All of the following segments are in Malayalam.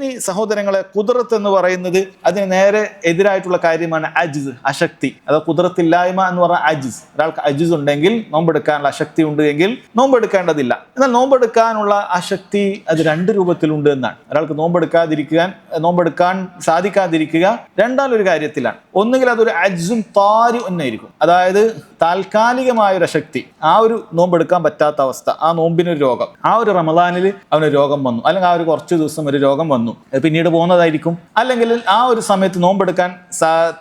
ഇനി സഹോദരങ്ങളെ കുതിരത്ത് എന്ന് പറയുന്നത് അതിന് നേരെ എതിരായിട്ടുള്ള കാര്യമാണ് അജിസ് അശക്തി. അതോ കുതിരത്തില്ലായ്മ എന്ന് പറഞ്ഞ അജിസ്. ഒരാൾക്ക് അജിസ് ഉണ്ടെങ്കിൽ നോമ്പെടുക്കാനുള്ള അശക്തി ഉണ്ട് എങ്കിൽ നോമ്പെടുക്കേണ്ടതില്ല. എന്നാൽ നോമ്പെടുക്കാനുള്ള അശക്തി അത് രണ്ട് രൂപത്തിലുണ്ട് എന്നാണ്. ഒരാൾക്ക് നോമ്പെടുക്കാതിരിക്കാൻ നോമ്പെടുക്കാൻ സാധിക്കാതിരിക്കുക രണ്ടാലൊരു കാര്യത്തിലാണ്. ഒന്നുകിൽ അതൊരു അജ്സും താരി എന്നായിരിക്കും അതായത് താൽക്കാലികമായ ഒരു അശക്തി. ആ ഒരു നോമ്പെടുക്കാൻ പറ്റാത്ത അവസ്ഥ. ആ നോമ്പിനൊരു രോഗം. ആ ഒരു റമദാനിൽ അവന് രോഗം വന്നു. അല്ലെങ്കിൽ ആ ഒരു കുറച്ച് ദിവസം ഒരു രോഗം വന്നു. അത് പിന്നീട് പോകുന്നതായിരിക്കും. അല്ലെങ്കിൽ ആ ഒരു സമയത്ത് നോമ്പെടുക്കാൻ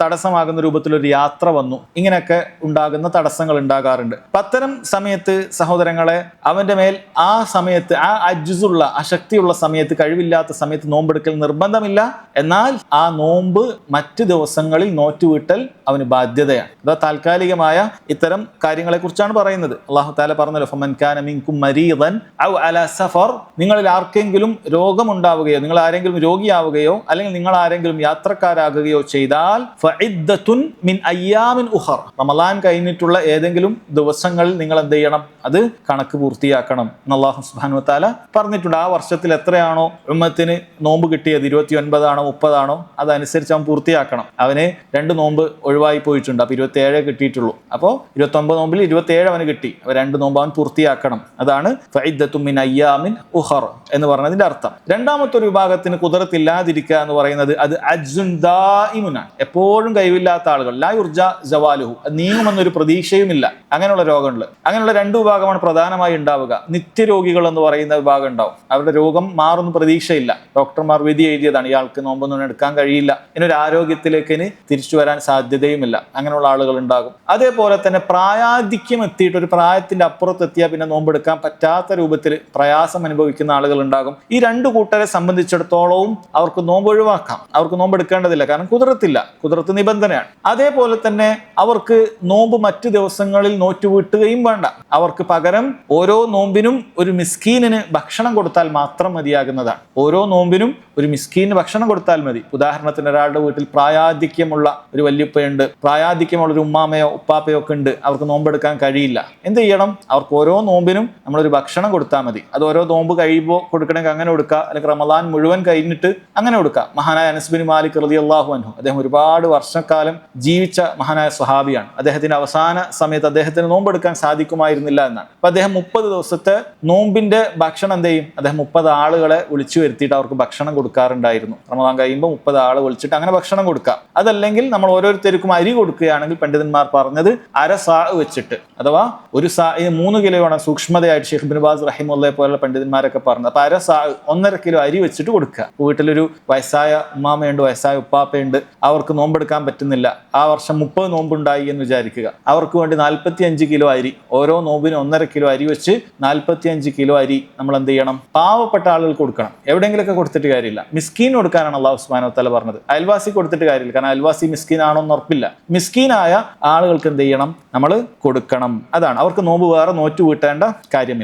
തടസ്സമാകുന്ന രൂപത്തിലൊരു യാത്ര വന്നു. ഇങ്ങനെയൊക്കെ ഉണ്ടാകുന്ന തടസ്സങ്ങൾ ഉണ്ടാകാറുണ്ട്. അത്തരം സമയത്ത് സഹോദരങ്ങളെ അവന്റെ മേൽ ആ സമയത്ത് ആ അജുസുള്ള അശക്തിയുള്ള സമയത്ത് കഴിവില്ലാത്ത സമയത്ത് നോമ്പെടുക്കൽ നിർബന്ധമില്ല. എന്നാൽ ആ നോമ്പ് മറ്റു ദിവസങ്ങളിൽ നോറ്റുവിട്ടൽ അവന് ബാധ്യതയാണ്. അതാ താൽക്കാലികമായ ഇത്തരം കാര്യങ്ങളെ കുറിച്ചാണ് പറയുന്നത്. അള്ളാഹു താല പറഞ്ഞല്ലോ ഫമൻ മിൻകും മരീദൻ ഔ അല സഫർ. നിങ്ങളിൽ ആർക്കെങ്കിലും രോഗമുണ്ടാവുകയോ നിങ്ങൾ ആരെങ്കിലും രോഗിയാവുകയോ അല്ലെങ്കിൽ നിങ്ങൾ ആരെങ്കിലും യാത്രക്കാരാകുകയോ ചെയ്താൽ മിൻ അയ്യാമിൻ ഉഹർ. റമലാൻ കഴിഞ്ഞിട്ടുള്ള ഏതെങ്കിലും ദിവസങ്ങളിൽ നിങ്ങൾ എന്ത് ചെയ്യണം? അത് കണക്ക് പൂർത്തിയാക്കണം അള്ളാഹു സുബ്ഹാനഹു താല പറഞ്ഞിട്ടുണ്ട്. ആ വർഷത്തിൽ എത്രയാണോ ഉമ്മത്തിന് നോമ്പ് കിട്ടിയത്? ഇരുപത്തി ഒൻപതാണോ മുപ്പതാണോ? അതനുസരിച്ച് അവൻ പൂർത്തിയാക്കണം. അവന് രണ്ട് നോമ്പ് ഒഴിവായി പോയിട്ടുണ്ട്. അപ്പൊ ഇരുപത്തി ഏഴേ കിട്ടിയിട്ടുള്ളൂ. അപ്പോൾ ഇരുപത്തി ഒമ്പത് നോമ്പിൽ ഇരുപത്തി ഏഴ് അവന് കിട്ടി. അപ്പൊ രണ്ട് നോമ്പ് അവൻ പൂർത്തിയാക്കണം. അതാണ് മിൻ അയ്യാമിൻ ഉഹർ എന്ന് പറഞ്ഞതിന്റെ അർത്ഥം. രണ്ടാമത്തെ ഒരു വിഭാഗത്തിന് കുതിരത്തില്ലാതിരിക്കുക എന്ന് പറയുന്നത് അത് അജ്സുൻ ദായിമുനാണ് എപ്പോഴും കഴിവില്ലാത്ത ആളുകൾ. ലാ ഉർജ ജവാലുഹു. അത് നീങ്ങുമെന്നൊരു പ്രതീക്ഷയുമില്ല. അങ്ങനെയുള്ള രോഗങ്ങൾ. അങ്ങനെയുള്ള രണ്ട് വിഭാഗമാണ് പ്രധാനമായി ഉണ്ടാവുക. നിത്യരോഗികൾ എന്ന് പറയുന്ന വിഭാഗം ഉണ്ടാവും. അവരുടെ രോഗം മാറുന്ന പ്രതീക്ഷയില്ല. ഡോക്ടർമാർ വിധി എഴുതിയതാണ്. ഇയാൾക്ക് നോമ്പൊന്നും എടുക്കാൻ കഴിയില്ല. ഇനൊരു ആരോഗ്യത്തിലേക്ക് ഇനി തിരിച്ചു വരാൻ സാധ്യതയുമില്ല. അങ്ങനെയുള്ള ആളുകൾ ഉണ്ടാകും. അതേപോലെ തന്നെ പ്രായാധിക്യം എത്തിയിട്ട് ഒരു പ്രായത്തിന്റെ അപ്പുറത്ത് എത്തിയാൽ പിന്നെ നോമ്പെടുക്കാൻ പറ്റാത്ത രൂപത്തിൽ പ്രയാസം അനുഭവിക്കുന്ന ആളുകൾ ഉണ്ടാകും. ഈ രണ്ട് കൂട്ടരെ സംബന്ധിച്ചിടത്തോളവും അവർക്ക് നോമ്പ് ഒഴിവാക്കാം. അവർക്ക് നോമ്പ് എടുക്കേണ്ടതില്ല. കാരണം കുതിരത്തില്ല. കുതിരത്ത് നിബന്ധനയാണ്. അതേപോലെ തന്നെ അവർക്ക് നോമ്പ് മറ്റു ദിവസങ്ങളിൽ നോറ്റുവീട്ടുകയും വേണ്ട. അവർക്ക് പകരം ഓരോ നോമ്പിനും ഒരു മിസ്കീനിന് ഭക്ഷണം കൊടുത്താൽ മാത്രം മതിയാകുന്നതാണ്. ഓരോ നോമ്പിനും ഒരു മിസ്കീന് ഭക്ഷണം കൊടുത്താൽ മതി. ഉദാഹരണത്തിന് ഒരാളുടെ വീട്ടിൽ പ്രായാധിക്യമുള്ള ഒരു വല്യുപ്പയുണ്ട്. പ്രായാധിക്യമുള്ള ഒരു ഉമ്മാമയോ ഉപ്പാപ്പയോ ഒക്കെ ഉണ്ട്. അവർക്ക് നോമ്പെടുക്കാൻ കഴിയില്ല. എന്ത് ചെയ്യണം? അവർക്ക് ഓരോ നോമ്പിനും നമ്മളൊരു ഭക്ഷണം കൊടുത്താൽ മതി. അത് ഓരോ നോമ്പ് കഴിയുമ്പോൾ കൊടുക്കണമെങ്കിൽ അങ്ങനെ കൊടുക്കുക. അല്ലെങ്കിൽ റമദാൻ മുഴുവൻ കഴിഞ്ഞിട്ട് അങ്ങനെ കൊടുക്കാം. മഹാനായ അനസ്ബിൻ മാലിക് റതി അള്ളാഹു അനു അദ്ദേഹം ഒരുപാട് വർഷക്കാലം ജീവിച്ച മഹാനായ സ്വഹാബിയാണ്. അദ്ദേഹത്തിന്റെ അവസാന സമയത്ത് അദ്ദേഹത്തിന് നോമ്പെടുക്കാൻ സാധിക്കുമായിരുന്നില്ല എന്നാണ്. അപ്പൊ അദ്ദേഹം മുപ്പത് ദിവസത്തെ നോമ്പിന്റെ ഭക്ഷണം എന്ത് ചെയ്യും? അദ്ദേഹം മുപ്പത് ആളുകളെ വിളിച്ചു വരുത്തിയിട്ട് അവർക്ക് ഭക്ഷണം കൊടുക്കാറുണ്ടായിരുന്നു. റമദാൻ കഴിയുമ്പോൾ മുപ്പത് ആൾ വിളിച്ചിട്ട് അങ്ങനെ ഭക്ഷണം കൊടുക്കാം. അതല്ലെങ്കിൽ നമ്മൾ ഓരോരുത്തർക്കും അരി കൊടുക്കുകയാണെങ്കിൽ പണ്ഡിതന്മാർ പറഞ്ഞത് അര സാ വെച്ചിട്ട്. അഥവാ ഒരു സാ മൂന്ന് കിലോയാണ് സൂക്ഷ്മതയായിട്ട് ഷെയ്ഖ് ബിൻ ബാസ് റഹിമുള്ള പോലുള്ള പണ്ഡിതന്മാരൊക്കെ പറഞ്ഞത്. അപ്പൊ അര സാ ഒന്നര കിലോ അരി വെച്ചിട്ട് കൊടുക്കുക. വീട്ടിലൊരു വയസ്സായ ഉമ്മാമയുണ്ട് വയസ്സായ ഉപ്പാപ്പയുണ്ട്. അവർക്ക് നോമ്പെടുക്കാൻ പറ്റുന്നില്ല. ആ വർഷം മുപ്പത് നോമ്പുണ്ടായി എന്ന് വിചാരിക്കുക. അവർക്ക് വേണ്ടി നാൽപ്പത്തി അഞ്ച് കിലോ അരി ഓരോ നോമ്പിന് ഒന്നര കിലോ അരി വെച്ച് നാൽപ്പത്തി അഞ്ച് കിലോ അരി നമ്മൾ എന്ത് ചെയ്യണം? പാവപ്പെട്ട ആളുകൾ കൊടുക്കണം. എവിടെയെങ്കിലുമൊക്കെ കൊടുത്തിട്ട് കാര്യമില്ല. മിസ്കീൻ കൊടുക്കാനാണ് അള്ളാഹു ഉസ്മാനോ തല പറഞ്ഞത്. അയൽവാസി കൊടുത്തിട്ട് കാര്യമില്ല. കാരണം അയൽവാസി മിസ്കീൻ ആണോ എന്ന് ഉറപ്പില്ല. മിസ്കീനായ ആളുകൾക്ക് എന്ത് ചെയ്യണം? നമ്മൾ കൊടുക്കണം. അതാണ്. അവർക്ക് നോമ്പ് വേറെ നോറ്റ് വീട്ടേണ്ട കാര്യമില്ല.